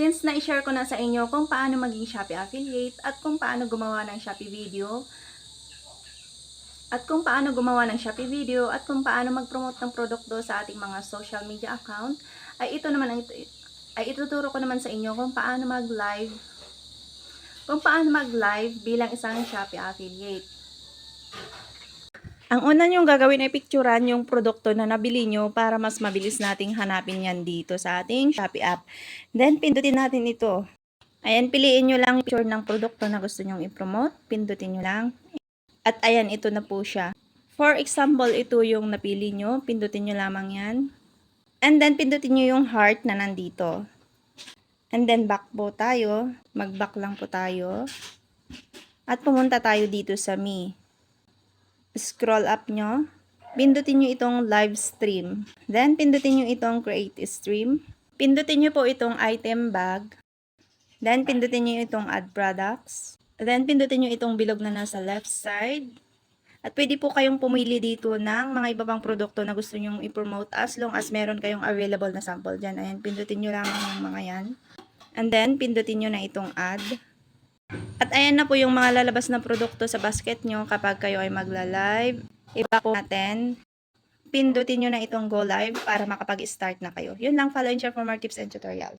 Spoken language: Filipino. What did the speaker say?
Since na-share ko na sa inyo kung paano maging Shopee affiliate at kung paano gumawa ng Shopee video, at kung paano gumawa ng Shopee video at kung paano mag-promote ng produkto sa ating mga social media account, ay ito naman ang ay ituturo ko naman sa inyo kung paano mag-live kung paano mag-live bilang isang Shopee affiliate. Ang una nyong gagawin ay picturean yung produkto na nabili nyo para mas mabilis nating hanapin yan dito sa ating Shopee app. Then, pindutin natin ito. Ayan, piliin nyo lang picture ng produkto na gusto nyong i-promote. Pindutin nyo lang. At ayan, ito na po siya. For example, ito yung napili nyo. Pindutin nyo lamang yan. And then, pindutin nyo yung heart na nandito. And then, back po tayo. Mag-back lang po tayo. At pumunta tayo dito sa me. Scroll up nyo. Pindutin nyo itong live stream. Then, pindutin nyo itong create stream. Pindutin nyo po itong item bag. Then, pindutin nyo itong add products. Then, pindutin nyo itong bilog na nasa left side. At pwede po kayong pumili dito ng mga iba pang produkto na gusto nyong i-promote as long as meron kayong available na sample dyan. Ayan, pindutin nyo lang yung mga yan. And then, pindutin nyo na itong add. At ayan na po yung mga lalabas na produkto sa basket nyo kapag kayo ay magla-live. Iba po natin. Pindutin nyo na itong go live para makapag-start na kayo. Yun lang, follow and share for more tips and tutorials.